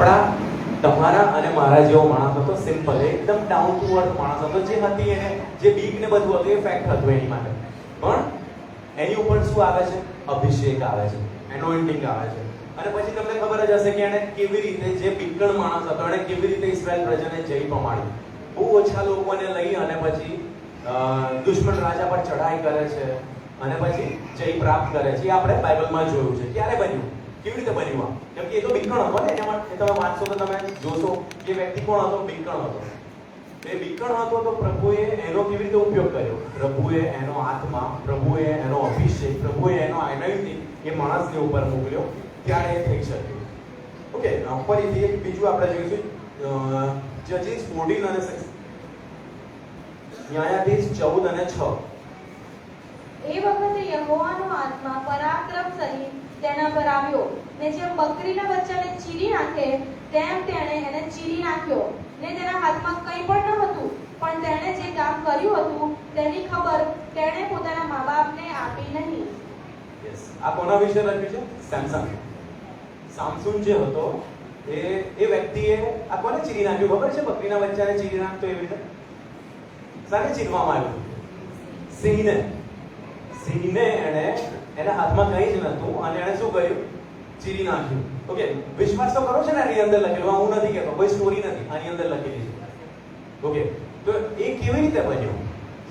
આપણા તમારા અને મારા જેવો માણસ હતો સિમ્પલ એકદમ ડાઉન ટુ અર્થ માણસ હતો, જે હતી એને, જે બીક ને બધું હતું, એ ફેક્ટ હતું એની માટે. પણ એની ઉપર શું આવે છે? અભિષેક આવે છે એનોઇન્ટિંગ આવે છે. અને પછી તમને ખબર જ હશે કે એને કેવી રીતે જે બીકણ માણસ હતો એને કેવી રીતે ઇઝરાયલ પ્રજાને જય પમાડી. બહુ ઓછા લોકોને લઈ અને પછી દુશ્મન રાજા પર ચઢાઈ કરે છે અને પછી જય પ્રાપ્ત કરે છે. એ આપણે બાઇબલમાં જોયું છે. ક્યારે બન્યું? કેવી રીતે બન્યું આ કેમ કે એ તો બિકણ હતો ને એમાં તમે વાંચશો તો તમે જોશો કે વ્યક્તિ કોણ હતો? બિકણ હતો. એ બિકણ હતો તો પ્રભુએ એનો કેવી રીતે ઉપયોગ કર્યો? પ્રભુએ એનો આત્મા, પ્રભુએ એનો અભિષેક, પ્રભુએ એનો anointing એ માણસની ઉપર મોકલ્યો. ત્યારે એ થઈ શક્યું. ઓકે ફરીથી એક બીજું આપણે જોઈશું. જજીસ ફોર્ટીન અને સિક્સ. ન્યાયાધીશ ચૌદ અને છ. એ વખતે યહોવાનો આત્મા પરાક્રમ સહિત તેના પર આવ્યો ને જેમ બકરીના બચ્ચાને ચીરી નાખે, તેમ તેણે એને ચીરી નાખ્યો. ને તેના હાથમાં કંઈ પણ ન હતું, પણ તેણે જે કામ કર્યું હતું, તેની ખબર તેણે પોતાના મા બાપને આપી નહીં. યસ આ કોના વિશે લખ્યું છે? સેમસંગ સામસુન જે હતો, એ એ વ્યક્તિએ આ કોને ચીરી નાખ્યું? ખબર છે બકરીના બચ્ચાને ચીરી નાખતો એવી રીતે? શાને ચીરવામાં આવ્યું? સિંહને. સિંહને એણે એના હાથમાં કંઈ જ નહોતું અને એણે શું કર્યું? ચીરી નાખ્યું. ઓકે વિશ્વાસ તો કરો છે ને આની અંદર લખેલું, હું નથી કહેતો, કોઈ સ્ટોરી નથી, આની અંદર લખેલી છે. ઓકે તો એ કેવી રીતે બન્યું?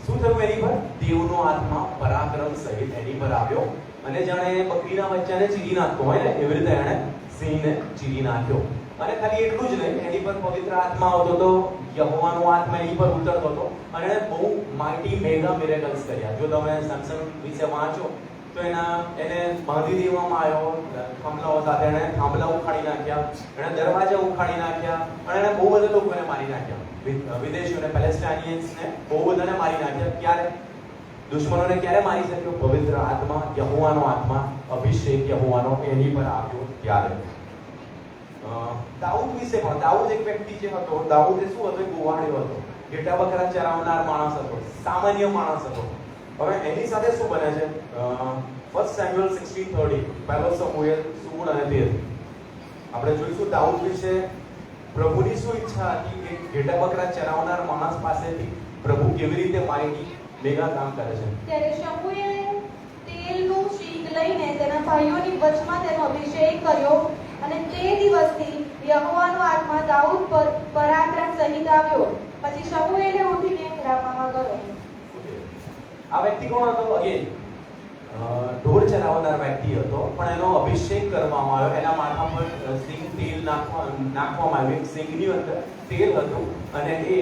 શું થયું એની પર? દેવનો આત્મા પરાક્રમ સહિત એની પર આવ્યો અને જાણે બકરીના બચ્ચાને ચીરી નાખતો હોય ને, એવી રીતે એણે સિંહને ચીરી નાખ્યો. અને ખાલી એટલું જ નહીં, એની પર પવિત્ર આત્મા આવતો હતો યહોવાનો આત્મા એની પર ઉતરતો હતો અને એણે બહુ માઇટી મેગા મિરેકલ્સ કર્યા. જો તમે સેમસંગ વિશે વાંચો તો એના એને બાંધી દેવામાં આવ્યો. થાંભલાઓ સાથે એને થાંભલા ઉખાડી નાખ્યા. એણે દરવાજા ઉખાડી નાખ્યા અને એણે બહુ બધા લોકોને મારી નાખ્યા. વિદેશીઓને, પેલેસ્ટાઇનિયન્સને બહુ બધાને મારી નાખ્યા. ક્યારે? દુશ્મનોને ક્યારે મારી શક્યો? પવિત્ર આત્મા, યહોવાનો આત્મા, અભિષેક યહોવાનો, એની પર આવ્યો ત્યારે. દાઉદ વિશે પણ, દાઉદ એક વ્યક્તિ જે હતો, દાઉદ શું હતો? ગોવાળિયો હતો. ઘેટા બકરા ચરાવનાર માણસ હતો. સામાન્ય માણસ હતો. હવે એની સાથે શું બને છે? ફર્સ્ટ સેમ્યુઅલ સિક્સટીન થર્ટી પહેલો સમુએલ સોળ અને તેર. આપણે જોઈશું દાઉદ વિશે. પ્રભુની શું ઈચ્છા હતી કે ઘેટા બકરા ચરાવનાર માણસ પાસેથી પ્રભુ કેવી રીતે માહિતી મેગા કામ કરે છે? ત્યારે શમુએલે તેલનું શીખ લઈને તેના ભાઈઓની વચમાં તેનો અભિષેક કર્યો અને તે દિવસથી યહોવાનો આત્મા દાઉદ પર પરાક્રમ સહિત આવ્યો. પછી શમુએલે ઉઠીને રામામાં ગયો. આ વ્યક્તિ કોણ હતો? અગેન. ઢોર ચલાવનાર વ્યક્તિ હતો, પણ એનો અભિષેક કરવામાં આવ્યો. એના માથા પર સિંગ તેલ નાખવા, નાખવામાં આવ્યું. સિંગની અંદર તેલ હતું અને એ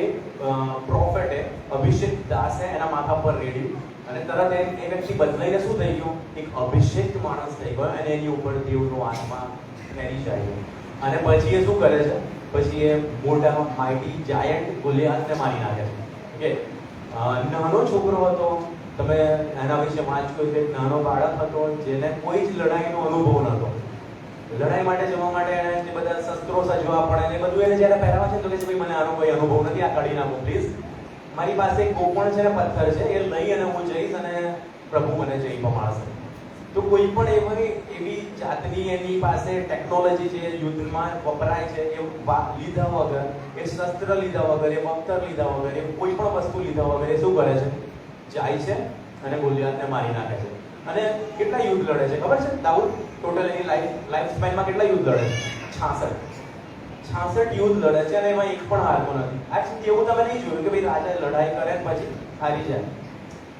પ્રોફેટે અભિષેક દાસે એના માથા પર રેડ્યું અને તરત એ એ વ્યક્તિ બદલાઈને શું થઈ ગયું? એક અભિષેક માણસ થઈ ગયો અને એની ઉપર દેવનો આત્મા ફેરી જાય. અને પછી એ શું કરે છે? પછી એ મોટા માઇટી જાયન્ટ ગોલિયાતને મારી નાખે છે. ઓકે નાનો છોકરો હતો તમે એના વિશે વાંચ્યું છે નાનો બાળક હતો જેને કોઈ જ લડાઈનો અનુભવ નહોતો. લડાઈ માટે જવા માટે એને જે બધા શસ્ત્રો સજવા પડે ને બધું એને જ્યારે પહેરાવે છે તો કે ભાઈ, મને આનો કોઈ અનુભવ નથી, આ કાઢી નાખો પ્લીઝ મારી પાસે એક ગોપણ છે ને, પથ્થર છે, એ લઈ અને હું જઈશ અને પ્રભુ મને જઈ પમાડશે. તો કોઈ પણ એવી એવી જાતની એની પાસે ટેકનોલોજી છે, યુદ્ધમાં વપરાય છે, એ લીધા વગર, એ શસ્ત્ર લીધા વગર, એ પથ્થર લીધા વગર, એ કોઈ પણ વસ્તુ લીધા વગર એ શું કરે છે? જાય છે અને ગોલિયાતને મારી નાખે છે. અને કેટલા યુદ્ધ લડે છે? ખબર છે? દાઉદ ટોટલ એની લાઈફ લાઈફ સ્પેનમાં કેટલા યુદ્ધ લડે છે? છાસઠ. છાસઠ યુદ્ધ લડે છે અને એમાં એક પણ હારતો નથી. આ એવું તમે નહીં જોયું કે ભાઈ રાજા લડાઈ કરે પછી હારી જાય.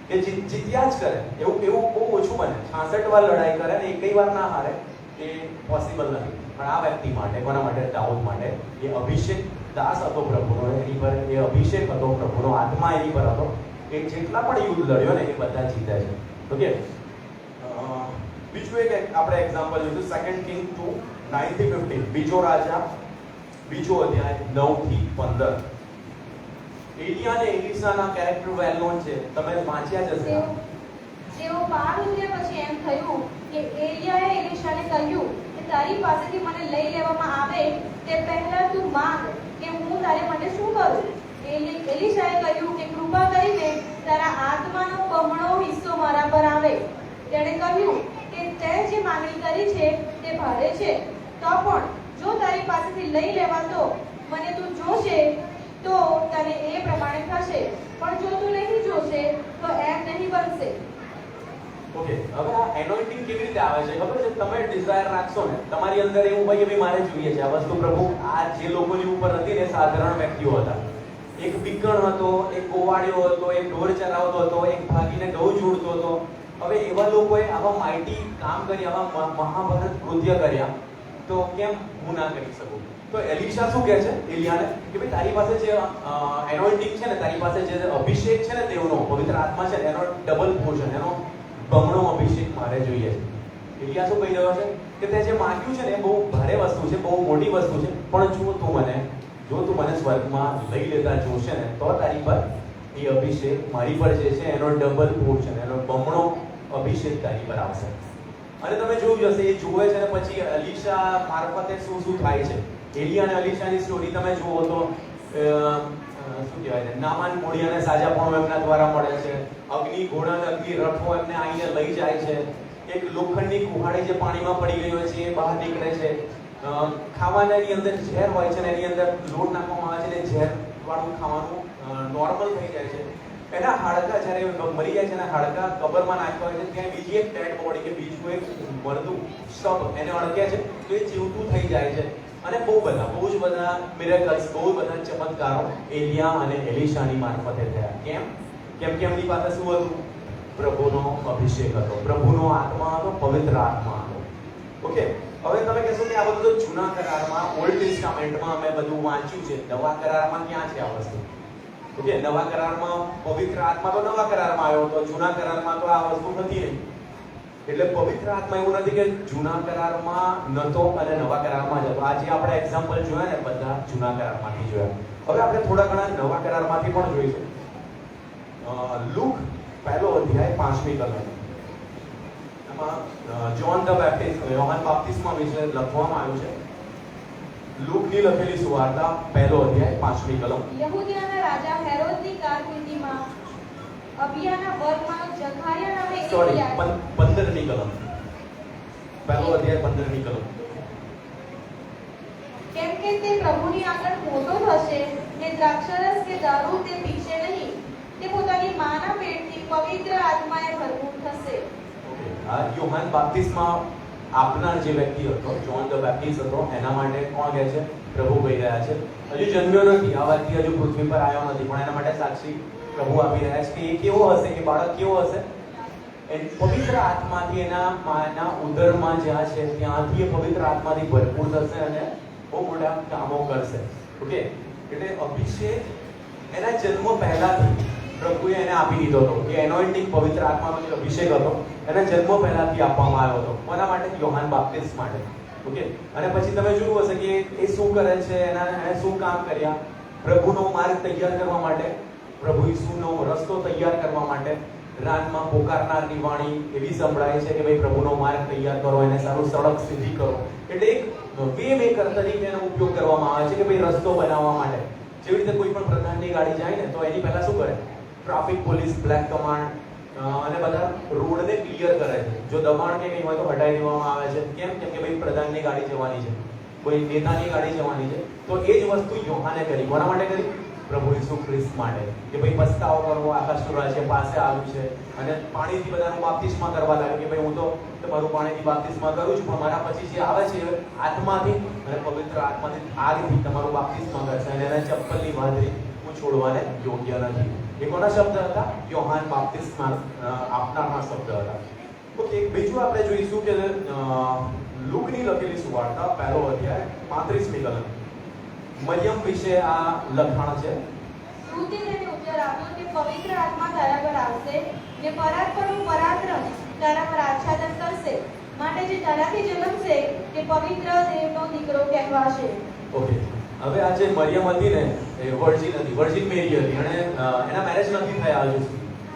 એ જીત, જીત્યા જ કરે. એવું એવું બહુ ઓછું બને. છાસઠ વાર લડાઈ કરે અને એકઈ વાર ના હારે એ પોસિબલ નથી. પણ આ વ્યક્તિ માટે, કોના માટે? દાઉદ માટે. એ અભિષેક દાસ હતો પ્રભુનો. એની પર એ અભિષેક હતો પ્રભુનો. આત્મા એની પર હતો. એ જેટલા પણ યુદ્ધ લડ્યો ને એ બધા જીત્યા છે. ઓકે બીજું એક આપણે એક્ઝામ્પલ જોઈશું સેકન્ડ કિંગ ટુ નાઇનથી ફિફ્ટીન બીજો રાજા, બીજો અધ્યાય, નવથી પંદર. એલિયા અને એલિસાના કેરેક્ટર વેલ નોન છે. તમે વાંચ્યા જ હશે. જેઓ પાર ઉતર્યા પછી એમ થયું કે એલિયાએ એલિશાને કહ્યું કે તારી પાસેથી મને લઈ લેવામાં આવે તે પહેલા તું માંગ કે હું તારે માટે શું કરું? એલી- એલીશાએ કહ્યું કે કૃપા કરીને તારા આત્માનો બમણો હિસ્સો મારા પર આવે. તેણે કહ્યું કે તે જે માંગણી કરી છે તે ભારે છે. તો પણ જો તારી પાસેથી લઈ લેવા તો મને તું જોશે તો તને એ પ્રમાણે થશે. પણ જો તું નહીં જોશે તો એમ નહીં બનશે. ઓકે, હવે આ એનોઇન્ટિંગ કેવી રીતે આવે છે? ખબર છે? તમે ડિઝાયર રાખશો ને, તમારી અંદર એવું ભાઈ ભાઈ મારે જોઈએ છે. આ વસ્તુ પ્રભુ, આ જે લોકોની ઉપર હતી ને સાધારણ વ્યક્તિઓ હતા. એક બીકણ હતો, એક ગોવાળિયો હતો, એક ઢોર ચરાવતો હતો, એક ભાગીને ઘઉં જોડતો હતો. હવે એવા લોકોએ આવા માઇટી કામ કરી, આવા મહાભારત કૃત્ય કર્યા. તો કેમ હું ના કરી શકું? તો એલિશા શું કહે છે? એલિયાને કે ભાઈ, તારી પાસે જે એનોઇન્ટિંગ છે ને, તારી પાસે જે અભિષેક છે ને દેવનો પવિત્ર આત્મા છે, એનો ડબલ પોર્શન એનો બમણો અભિષેક મારે જોઈએ છે. એલિયા શું કહી રહ્યો છે? કે તે જે માંગ્યું છે ને બહુ ભારે વસ્તુ છે, બહુ મોટી વસ્તુ છે. પણ જો તું મને જો તું મને સ્વર્ગમાં લઈ લેતા જોશે ને, તો તારી પર એ અભિષેક, મારી પર જે છે એનો ડબલ પોર્શન એનો બમણો અભિષેક તારી પર આવશે. અને તમે જોયું હશે, એ જુએ છે ને, પછી અલીશા મારફતે શું શું થાય છે? એલિયા અને અલીશાની સ્ટોરી તમે જુઓ તો શું કહેવાય છે નામાન મોડિયાને સાજાપણું એમના દ્વારા મળે છે. અગ્નિ, ઘોડા અગ્નિ રથો એમને આવીને લઈ જાય છે. એક લોખંડની કુહાડી જે પાણીમાં પડી ગઈ હોય છે, એ બહાર નીકળે છે. ખાવાનાની અંદર ઝેર હોય છે ને એની અંદર લોટ નાખવામાં આવે છે ને ઝેર વાળું ખાવાનું નોર્મલ થઈ જાય છે. એના હાડકા જ્યારે મરી જાય છે એના હાડકા કબરમાં નાખતા હોય છે, ત્યાં બીજી એક ડેડ બોડી કે બીજું એક મરદું સબ એને અડકે છે, તો એ જીવતું થઈ જાય છે. અને બહુ બધા, બહુ જ બધા મિરેકલ્સ બહુ બધા ચમત્કારો એલિયા અને એલિશાની મારફતે થયા. કેમ? કેમ કે એમની પાસે શું હતું? પ્રભુનો અભિષેક હતો. પ્રભુનો આત્મા હતો, પવિત્ર આત્મા હતો. ઓકે? હવે તમે કહેશો કે આ બધું તો જૂના કરારમાં ઓલ્ડ ટેસ્ટામેન્ટમાં અમે બધું વાંચ્યું છે. નવા કરારમાં ક્યાં છે આ વસ્તુ? ઓકે નવા કરારમાં પવિત્ર આત્મા તો નવા કરારમાં આવ્યો હતો. જૂના કરારમાં તો આ વસ્તુ નથી રહી. એટલે પવિત્ર આત્મા એવું નથી કે જૂના કરારમાં નતો અને નવા કરારમાં જ હતો. આજે આપણે એક્ઝામ્પલ જોયા ને બધા જૂના કરારમાંથી જોયા. હવે આપણે થોડા ઘણા નવા કરારમાંથી પણ જોઈશું. લૂક લુક પહેલો અધ્યાય પાંચમી કલમ. એમાં જોન ધ બેપ્ટિસ્ટ યોહાન બાપ્તિસ્મા વિશે લખવામાં આવ્યું છે લૂકની લખેલી સુવાર્તા પહેલો અધ્યાય પાંચમી કલમ. યહૂદીયાના રાજા હેરોદની કારકિર્દીમાં અબિયાના વર્ગમાં જખારિયા નામે એક સોરી યાદ- પંદરમી કલમ. પહેલો અધ્યાય પંદરમી કલમ. કેમ કે તે પ્રભુની આગળ મોટો થશે ને દ્રાક્ષરસ કે દારૂ તે પીશે નહીં તે પોતાની માના પેટથી પવિત્ર આત્માએ ભરપૂર થશે. યોહાન બાપ્તિસ્મા આપનાર જે વ્યક્તિ હતો જોન ધ બેપ્ટિસ્ટ હતો, એના માટે કોણ કહે છે? પ્રભુ કહી રહ્યા છે. હજુ જન્મ્યો નથી. આ વાતથી હજુ પૃથ્વી પર આવ્યો નથી, પણ એના માટે સાક્ષી પ્રભુ આપી રહ્યા છે કે એ કેવો હશે? કે બાળક કેવો હશે? એ પવિત્ર આત્માથી એના માના ઉદરમાં જ્યાં છે, ત્યાંથી એ પવિત્ર આત્માથી ભરપૂર થશે અને બહુ મોટા કામો કરશે. ઓકે એટલે અભિષેક એના જન્મ પહેલાથી પ્રભુએ એને આપી દીધો હતો. કે એનોઇન્ટિંગ પવિત્ર આત્માનો જે અભિષેક હતો એના જન્મ પહેલાથી આપવામાં આવ્યો હતો. કોના માટે યોહાન બાપ્તિસ્ટ માટે. ઓકે? અને પછી તમે જોયું હશે કે એ શું કરે છે, એના એણે શું કામ કર્યા? પ્રભુનો માર્ગ તૈયાર કરવા માટે, પ્રભુ ઈસુનો રસ્તો તૈયાર કરવા માટે રાનમાં પોકારનારની વાણી એવી સંભળાય છે કે ભાઈ, પ્રભુનો માર્ગ તૈયાર કરો, એને સારું સડક સીધી કરો. એટલે એક વે મેકર તરીકે એનો ઉપયોગ કરવામાં આવે છે કે ભાઈ, રસ્તો બનાવવા માટે. જેવી રીતે કોઈ પણ પ્રધાનની ગાડી જાય ને, તો એની પહેલા શું કરે? ટ્રાફિક પોલીસ, બ્લેક કમાન્ડ અને બધા રોડને ક્લિયર કરે છે. જો દબાણ કે કંઈ હોય તો હટાવી દેવામાં આવે છે. કેમ? કેમ કે ભાઈ પ્રધાનની ગાડી જવાની છે. કોઈ નેતાની ગાડી જવાની છે. તો એ જ વસ્તુ યોહાને કરી. કોના માટે કરી? પ્રભુ ઈસુ ખ્રિસ્ત માટે. કે ભાઈ પસ્તાવો કરવો આકાશનું છે પાસે આવ્યું છે. અને પાણીથી બધાનું બાપ્તિસ્મા કરવા લાગ્યો કે ભાઈ હું તો તમારું પાણીથી બાપ્તિસ્મા કરું છું, પણ મારા પછી જે આવે છે આત્માથી અને પવિત્ર આત્માથી આગથી તમારું બાપ્તિસ્મા કરશે. અને એના ચપ્પલની બાંધરી હું છોડવાને યોગ્ય નથી. એ કોના શબ્દ હતા? યોહાન બાપ્તિસ્મા આપનારના શબ્દ હતા. ઓકે બીજું આપણે જોઈશું કે લુકની લખેલી સુવાર્તા પહેલો અધ્યાય પાંત્રીસમી કલમ. મરિયમ વિશે આ લખાણ છે. શ્રુતિ તેને ઉત્તર આપ્યો કે પવિત્ર આત્મા તારા પર આવશે ને પરાત્પરનું પરાક્રમ તારા પર આચ્છાદન કરશે માટે જે તારાથી જન્મશે તે પવિત્ર દેવનો દીકરો કહેવાશે. ઓકે. હવે આ જે મરિયમ હતી ને, એ વર્જિન હતી, વર્જિન મેરી હતી. અને એના મેરેજ નથી થયા હજુ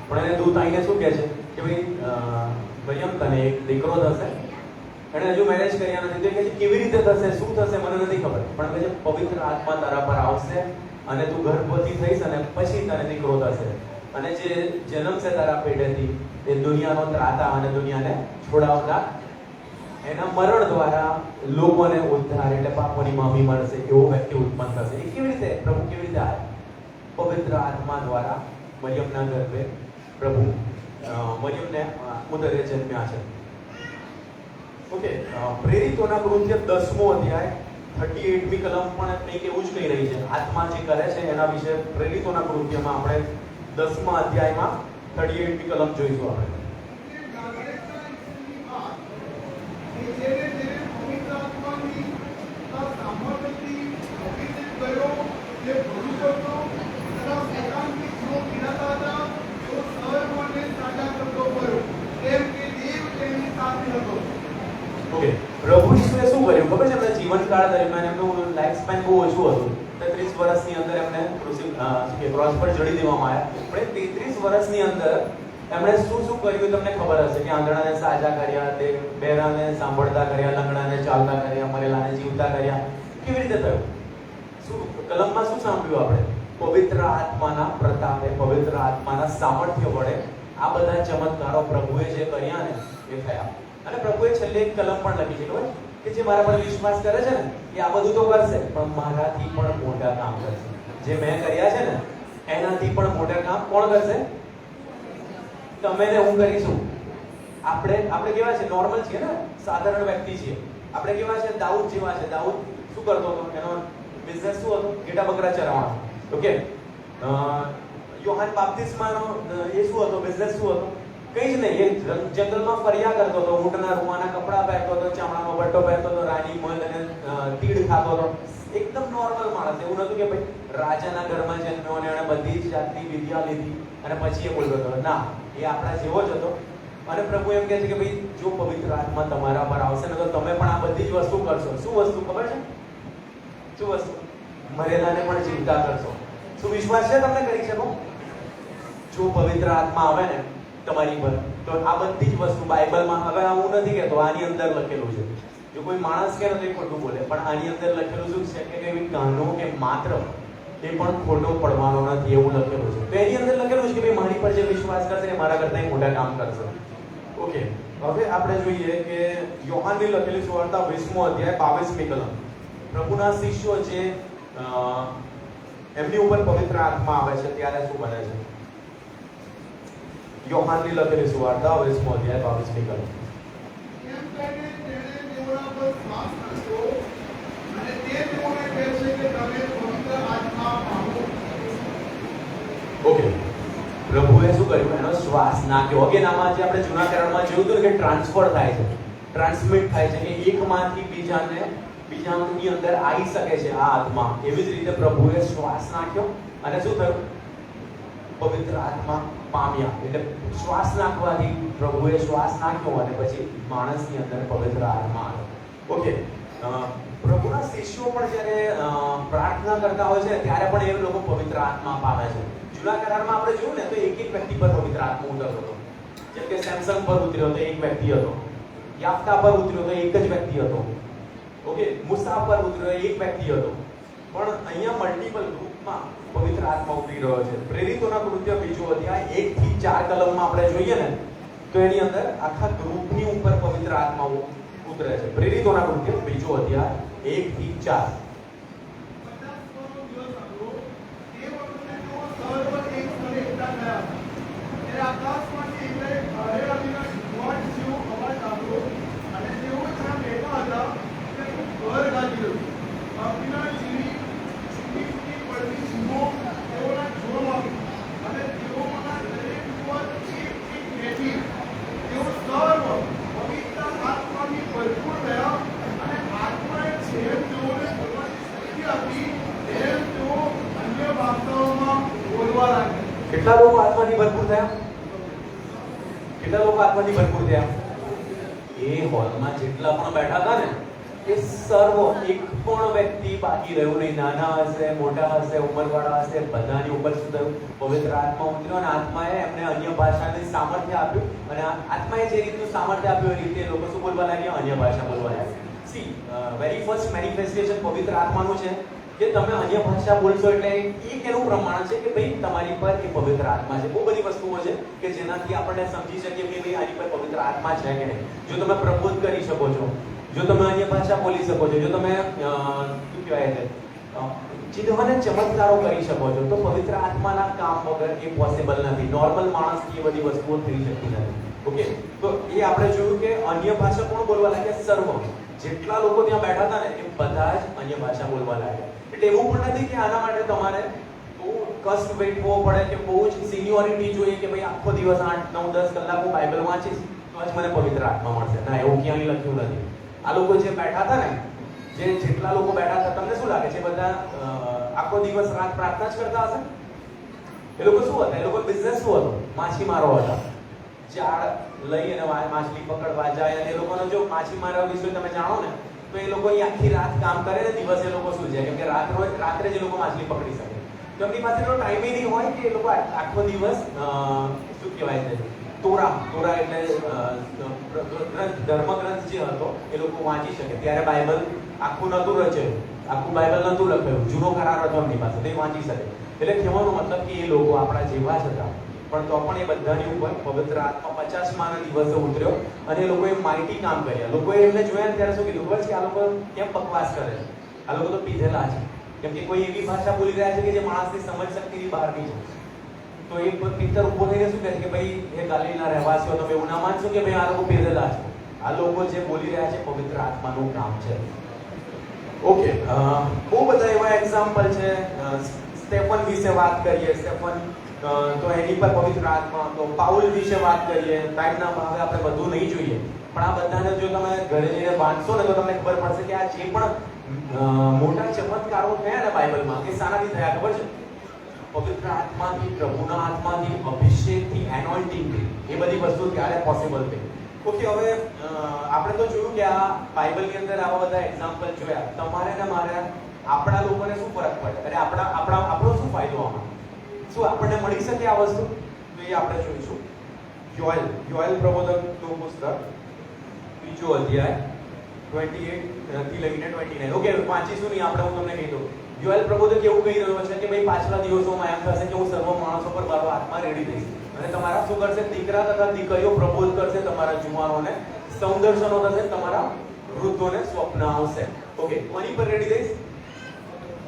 પણ એને દૂત આવીને શું કહે છે? કે ભાઈ મરિયમ, તને એક દીકરો થશે. એણે હજુ મેરેજ કર્યા નથી. તો કહે છે, કેવી રીતે થશે? શું થશે? મને નથી ખબર. પણ કહે છે, પવિત્ર આત્મા તારા પર આવશે અને તું ગર્ભવતી થઈશ અને પછી તને દીકરો થશે. અને જે જન્મ છે તારા પેટેથી એ દુનિયાનો ત્રાતા અને દુનિયાને છોડાવનાર એના મરણ દ્વારા લોકોને ઉદ્ધાર એટલે પાપોની માફી મળશે એવો વ્યક્તિ ઉત્પન્ન થશે. એ કેવી રીતે? પ્રભુ કેવી રીતે આવે પવિત્ર આત્મા દ્વારા મરિયમના ગર્ભે પ્રભુ મરિયમને ઉદરે જન્મ્યા છે? ઓકે પ્રેરિતોના કૃત્ય દસમો અધ્યાય થર્ટી એટમી કલમ પણ કંઈક એવું જ કહી રહી છે. આત્મા જે કરે છે એના વિશે પ્રેરિતોના કૃત્યમાં આપણે દસમા અધ્યાયમાં થર્ટી એટમી કલમ જોઈશું આપણે ઓકે પ્રભુ ઈસુએ શું કર્યું? ખબર છે એમના જીવનકાળ દરમિયાન એમનું લાઈફ સ્પેન બહુ ઓછું હતું. તેત્રીસ વર્ષની અંદર એમને ક્રોસ પર ચડી દેવામાં આવ્યા. પણ તેત્રીસ વર્ષની અંદર એમણે શું શું કર્યું તમને ખબર હશે કે આંધળાને સાજા કર્યા, તે બહેરાને સાંભળતા કર્યા લંગડાને ચાલતા કર્યા, મરેલાને જીવતા કર્યા. કેવી રીતે થયું? શું, કલમમાં શું સાંભળ્યું આપણે? પવિત્ર આત્માના પ્રતાપે, પવિત્ર આત્માના સામર્થ્ય વડે આ બધા ચમત્કારો પ્રભુએ જે કર્યા ને, એ થયા. અને પ્રભુએ છેલ્લે એક કલમ પણ લખી છે કે જે મારા પર વિશ્વાસ કરે છે ને, એ આ બધું તો કરશે, પણ મારાથી પણ મોટા કામ કરશે. જે મેં કર્યા છે ને, એનાથી પણ મોટા કામ કોણ કરશે? તમે ને હું કરીશું. આપણે આપણે કેવા છે? નોર્મલ છીએ ને? સાધારણ વ્યક્તિ છીએ. આપણે કેવા છે? દાઉદ જેવા છે. દાઉદ શું કરતો હતો? એનો બિઝનેસ શું હતો? ઘેટા બકરા ચરાવવાનો. ઓકે યોહાન બાપ્તિસ્માનો એ શું હતો? બિઝનેસ શું હતો? કઈ જ નહીં. એ જંગલમાં ફર્યા કરતો હતો. ઊંટના રૂવાના કપડાં પહેરતો હતો, ચામડાનો બટ્ટો પહેરતો હતો, રાની, મધ અને તીડ ખાતો હતો. એકદમ નોર્મલ માણસ. એવું નતું કે ભાઈ, રાજાના ઘરમાં જન્મ્યો અને એણે બધી જ જાતની વિદ્યા લીધી અને પછી એ બોલતો હતો. ના. એ આપણા જેવો જ હતો. અને પ્રભુ એમ કહે છે કે ભાઈ, જો પવિત્ર આત્મા તમારા પર આવશે ને તો તમે પણ આ બધી જ વસ્તુ કરશો. શું વસ્તુ ખબર છે? શું વસ્તુ? મરેલાને પણ ચિંતા કરશો. શું વિશ્વાસ છે તમને કરી શકો? જો પવિત્ર આત્મા આવે ને તમારી પર, તો આ બધી જ વસ્તુ બાઇબલમાં હવે હું નથી કહેતો, આની અંદર લખેલું છે. જો કોઈ માણસ કહે નથી એ ખોટું બોલે. પણ આની અંદર લખેલું શું છે? કે એવી કાનો કે માત્ર એ પણ ખોટો પડવાનો નથી, એવું લખેલું છે. તો એની અંદર લખેલું છે કે ભાઈ મારી પર જે વિશ્વાસ કરશે એ મારા કરતા મોટા કામ કરશે. ઓકે, હવે આપણે જોઈએ કે યોહાનની લખેલી સુવાર્તા વીસમો અધ્યાય, બાવીસમી કલમ. પ્રભુના શિષ્યો જે એમની ઉપર પવિત્ર આત્મા આવે છે, ત્યારે શું બને છે? યોહાનની લખેલી સુવાર્તા વીસમો અધ્યાય, બાવીસમી કલમ. ઓકે પ્રભુએ શું કર્યું? એનો શ્વાસ નાખ્યો. અગેન આમાં જે આપણે જૂના કારણમાં જોયું હતું કે ટ્રાન્સફર થાય છે. ટ્રાન્સમિટ થાય છે. કે એકમાંથી બીજાને, બીજાની અંદર આવી શકે છે આ આત્મા. એવી જ રીતે પ્રભુએ શ્વાસ નાખ્યો. અને શું થયું? પવિત્ર આત્મા પામ્યા. એટલે શ્વાસ નાખવાથી પ્રભુએ શ્વાસ નાખ્યો અને પછી માણસની અંદર પવિત્ર આત્મા આવ્યો. ઓકે પ્રભુના શિષ્યો પણ જ્યારે પ્રાર્થના કરતા હોય છે, ત્યારે પણ એ લોકો પવિત્ર આત્મા પામે છે. જૂના કરારમાં આપણે જોયું ને, તો એક એક વ્યક્તિ પર પવિત્ર આત્મા ઉતરતો હતો. જેમ કે સેમસંગ પર ઉતર્યો તો એક વ્યક્તિ હતો. યાફતા પર ઉતર્યો તો એક જ વ્યક્તિ હતો. ઓકે મુસા પર ઉતર્યો એક વ્યક્તિ હતો. પણ અહીંયા મલ્ટિપલ ગ્રુપમાં પવિત્ર આત્મા ઉતરી રહ્યો છે. પ્રેરિતોના કૃત્ય બીજો અધ્યાય એક થી ચાર કલમમાં આપણે જોઈએ ને, તો એની અંદર આખા ગ્રુપની ઉપર પવિત્ર આત્મા ઉતરે છે. પ્રેરિતોના કૃત્ય બીજો અધ્યાય એક થી ચાર કેટલા લોકો આત્માથી ભરપૂર થયા કેટલા લોકો આત્માથી ભરપૂર થયા એ હોલમાં જેટલા પણ બેઠા હતા ને એ સર્વ એક પણ વ્યક્તિ બાકી રહ્યું નહીં નાના હશે મોટા હશે ઉંમરવાળા હશે બધાની ઉપર શું થયું અને આત્માએ એમને અન્ય ભાષાની સામર્થ્ય આપ્યું અને આત્માએ જે રીતનું સામર્થ્ય આપ્યું એ રીતે લોકો શું બોલવા લાગ્યા? અન્ય ભાષા બોલવા લાગ્યા. સી વેરી ફર્સ્ટ મેનિફેસ્ટેશન પવિત્ર આત્માનું છે કે તમે અન્ય ભાષા બોલશો એટલે એક એનું પ્રમાણ છે કે ભાઈ તમારી પર એ પવિત્ર આત્મા છે. બહુ બધી વસ્તુઓ છે કે જેનાથી આપણને સમજી શકીએ કે ભાઈ આની પર પવિત્ર આત્મા છે કે નહીં. જો તમે પ્રબોધ કરી શકો છો, જો તમે અન્ય ભાષા બોલી શકો છો, જો તમે શું કહેવાય છે અને ચમત્કારો કરી શકો છો, તો પવિત્ર આત્માના કામ વગર એ પોસિબલ નથી. નોર્મલ માણસથી એ બધી વસ્તુઓ થઈ શકતી નથી. ઓકે તો એ આપણે જોયું કે અન્ય ભાષા કોણ બોલવા લાગ્યા? સર્વ. જેટલા લોકો ત્યાં બેઠા હતા ને, એ બધા જ અન્ય ભાષા બોલવા લાગ્યા. એટલે એવું પણ નથી કે આના માટે તમારે કષ્ટ વેઠવો પડે કે બહુ જ સિનિયોરિટી જોઈએ કે ભાઈ આખો દિવસ આઠ, નવ, દસ કલાક હું બાઇબલ વાંચીશ, તો જ મને પવિત્ર આત્મા મળશે. ના, એવું ક્યાંય લખ્યું નથી. આ લોકો જે બેઠા હતા ને જે જેટલા લોકો બેઠા હતા, તમને શું લાગે? છે બધા આખો દિવસ રાત પ્રાર્થના જ કરતા હશે? એ લોકો શું હતા? એ લોકો બિઝનેસ શું હતો? માછીમારો હતા. જાળ લઈ અને માછલી પકડવા જાય અને એ લોકોનો જો માછીમારો વિશે તમે જાણો ને, તો એ લોકો અહીં આખી રાત કામ કરે ને, દિવસે એ લોકો શું જાય? કેમ કે રાત રોજ, રાત્રે જ લોકો માછલી પકડી શકે. તો એમની પાસે એટલો ટાઈમ નહીં હોય કે એ લોકો આખો દિવસ શું કહેવાય છે તોરા તોરા એટલે ધર્મગ્રંથ જે હતો, એ લોકો વાંચી શકે. ત્યારે બાઇબલ આખું નહોતું રચે આખું બાઇબલ નહોતું લખાયું જૂનો કરાર હતો એમની પાસે. તે વાંચી શકે. એટલે કહેવાનો મતલબ કે એ લોકો આપણા જેવા જ હતા. પણ તો પણ એ બધાની ઉપર પવિત્ર આત્મા પચાસમાના દિવસે ઉતર્યો અને એ લોકોએ માઇટી કામ કર્યા. લોકોએ એમને જોયા ત્યારે શું કીધું? ખબર છે આ લોકો કેમ બકવાસ કરે છે? આ લોકો તો પીધેલા છે. કેમ કે કોઈ એવી ભાષા બોલી રહ્યા છે કે જે માણસની સમજ શક્તિની બહારની છે. તો એ પિત્તર ઊભો થઈને શું કહે છે કે, ભાઈ, એ ગાલીના રહેવાસીઓ, તમે એવું ના માનશો કે, ભાઈ, આ લોકો પીધેલા છે? આ લોકો જે બોલી રહ્યા છે, પવિત્ર આત્માનું કામ છે. ઓકે બહુ બધા એવા એક્ઝામ્પલ છે. સ્ટેફન વિશે વાત કરીએ. સ્ટેફન તો એની પર પવિત્ર આત્મા, તો પાઉલ વિશે વાત કરીએ. ટાઈમના ભાવે આપણે બધું નહીં જોઈએ. પણ આ બધાને જો તમે ઘરે જઈને વાંચશો ને તો તમને ખબર પડશે કે આ જે પણ મોટા ચમત્કારો થયા ને બાઇબલમાં, એ શાનાથી થયા, ખબર છે? પવિત્ર આત્માથી, પ્રભુના આત્માથી, અભિષેકથી એનોઇન્ટિંગથી એ બધી વસ્તુ ત્યારે પોસિબલ થઈ. ઓકે, હવે આપણે તો જોયું કે આ બાઇબલની અંદર આવા બધા એક્ઝામ્પલ જોયા. તમારે ને મારે આપણા લોકોને શું ફરક પડે? અને આપણા આપણા, આપણો શું ફાયદો આમાં? શું આપણને મળી શકે આ વસ્તુ? તો એ આપણે જોઈશું. યોએલ યોએલ પ્રબોધકનું પુસ્તક. બીજો અધ્યાય 28 થી લઈને 29 ઓકે, વાંચીશું નહીં, આપણે, હું તમને કહી દઉં. યોએલ પ્રબોધક એવું કહી રહ્યો છે કે, ભાઈ, પાછલા દિવસોમાં એમ થશે કે હું સર્વ માણસો પર મારો આત્મા રેડી દઈશ અને તમારા શું કરશે દીકરા તથા દીકરીઓ પ્રબોધ કરશે તમારા જુવાનોને સૌંદર્શનો થશે, તમારા વૃદ્ધોને સ્વપ્ન આવશે. ઓકે કોની પર રેડી દઈશ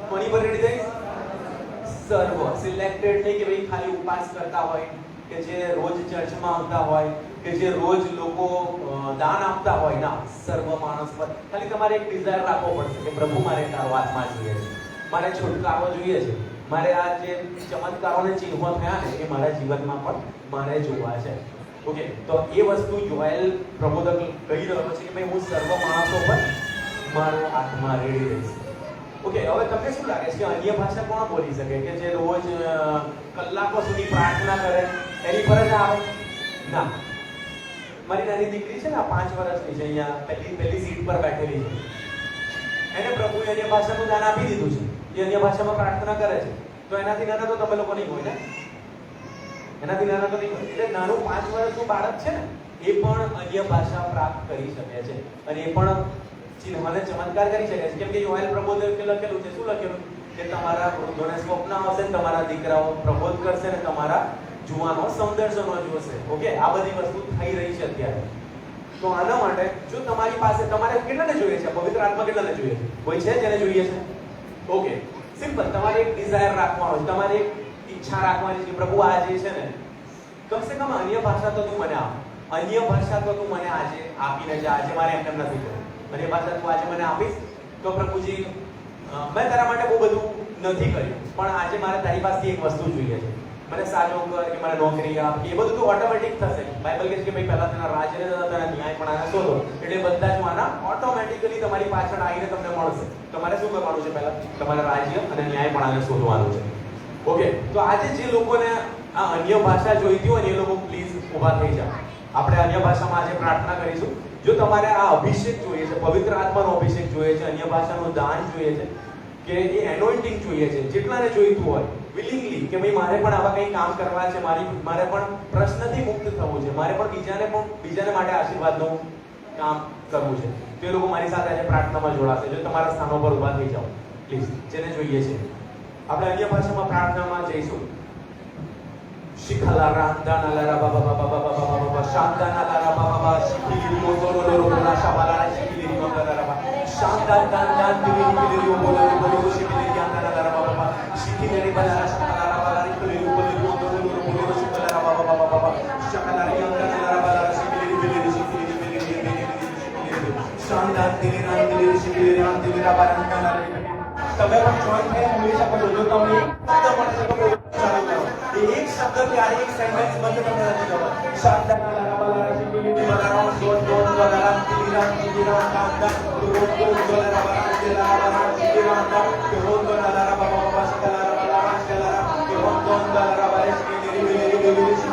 કોની પર રેડી દઈશ સર્વ સિલેક્ટેડ નહીં કે ભાઈ ખાલી ઉપવાસ કરતા હોય, કે જે રોજ ચર્ચમાં આવતા હોય, કે જે રોજ લોકો દાન આપતા હોય, ના, સર્વ માણસ પર. ખાલી તમારે એક ડિઝાયર રાખવો પડશે કે પ્રભુ મારે તારો આત્મા જોઈએ છે. મારે છુટકારો જોઈએ છે. મારે આ જે ચમત્કારો ને ચિહ્નો થયા ને એ મારા જીવનમાં પણ મારે જોવા છે. ઓકે, તો એ વસ્તુ જોયેલ પ્રબોધક કહી રહ્યો છે કે ભાઈ હું સર્વ માણસો પર મારો આત્મા રેડી રહીશ. ઓકે, હવે તમને શું લાગે છે કે અન્ય ભાષા કોણ બોલી શકે? કે જે રોજ કલાકો સુધી પ્રાર્થના કરે, એની જ આવે? ના. મારી નાની દીકરી છે ને પાંચ વર્ષની છે, અહીંયા પહેલી પહેલી સીટ પર બેઠેલી છે. એને પ્રભુએ અન્ય ભાષાનું દાન આપી દીધું છે. એ અન્ય ભાષામાં પ્રાર્થના કરે છે, તો એનાથી નાના તો તમે લોકો નહીં હોય ને? એનાથી નાના તો નહીં હોય. એટલે નાનું પાંચ વર્ષનું બાળક છે ને, એ પણ અન્ય ભાષા પ્રાપ્ત કરી શકે છે. અને એ પણ ચિહ્નને ચમત્કાર કરી શકે છે. કેમ કે યોએલ પ્રબોધકે લખેલું છે? શું લખેલું? કે તમારા વૃદ્ધોને સ્વપ્ન આવશે ને તમારા દીકરાઓ પ્રબોધ કરશે ને તમારા જુવાનો સૌંદર્યનો જોશે. ઓકે? આ બધી વસ્તુ થઈ રહી છે અત્યારે. તો આના માટે જો તમારી પાસે, તમારે કેટલાને જોઈએ છે? પવિત્ર આત્મા કેટલાને જોઈએ કોઈ છે જેને જોઈએ છે? ઓકે સિમ્પલ તમારે એક ડિઝાયર રાખવાનો તમારે એક ઈચ્છા રાખવાની છે પ્રભુ આજે છે ને, કમસે કમ અન્ય ભાષા તો તું મને આપ. અન્ય ભાષા તો તું મને આજે આપીને જા. આજે મારે એમ તેમ નથી કર્યું અન્ય ભાષા તું આજે મને આપીશ તો પ્રભુજી મેં તારા માટે બહુ બધું નથી કર્યું. પણ આજે મારે તારી પાસે એક વસ્તુ જોઈએ છે. મને સાજો કર કે મને નોકરી આપ કે એ બધું તો ઓટોમેટિક થશે. બાઇબલ કહે છે કે ભાઈ, પહેલા તેના રાજ્યને તથા તેના ન્યાયપણાને શોધો. એટલે બધા જ માના ઓટોમેટિકલી તમારી પાછળ આવીને તમને મળશે. તમારે શું કરવાનું છે પહેલા? તમારા રાજ્ય અને ન્યાય પણ આને શોધવાનું છે. ઓકે તો આજે જે લોકોને આ અન્ય ભાષા જોઈતી હોય ને, એ લોકો પ્લીઝ ઊભા થઈ જાઓ. આપણે અન્ય ભાષામાં આજે પ્રાર્થના કરીશું. જો તમારે આ અભિષેક જોઈએ છે, પવિત્ર આત્માનો અભિષેક જોઈએ છે, અન્ય ભાષાનું દાન જોઈએ છે, કે એ એનોઇન્ટિંગ જોઈએ છે, જેટલાને જોઈતું હોય વિલિંગલી કે ભાઈ મારે પણ આવા કંઈ કામ કરવા છે મારી મારે પણ પ્રશ્નથી મુક્ત થવું છે મારે પણ બીજાને પણ બીજાને માટે આશીર્વાદનું કામ કરવું છે તો એ લોકો મારી સાથે આજે પ્રાર્થનામાં જોડાશે જો તમારા સ્થાનો પર ઊભા થઈ જાઓ પ્લીઝ જેને જોઈએ છે આપણે અન્ય ભાષામાં પ્રાર્થનામાં જઈશું શિખલા રાંધાના લારા બાબા બાબા બાબા બાબા બાબા શાંતાના લારા બાબા બાબા શિખિલી મોતો લો રો લો રાશા બાલા શિખિલી મોતો રા બાબા શાંતાન તાન તાન દિલી દિલી બોલો બોલો શિખિલી બાબા શિખિલી બાલા રાશા બાલા બાલા શિખિલી બોલો મોતો લો લો બોલો શિખલા લારા બાબા બાબા બાબા શાંતાના યાંતાના લારા બાલા શિખિલી બિલી શિખિલી બિલી બિલી શાંતાન દિલી રાન દિલી શિખિલી રાન દિલી રા બાલા કાના તમે પણ જોઈન થઈ મળી શકો છો જો તમને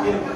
બિલી બિલી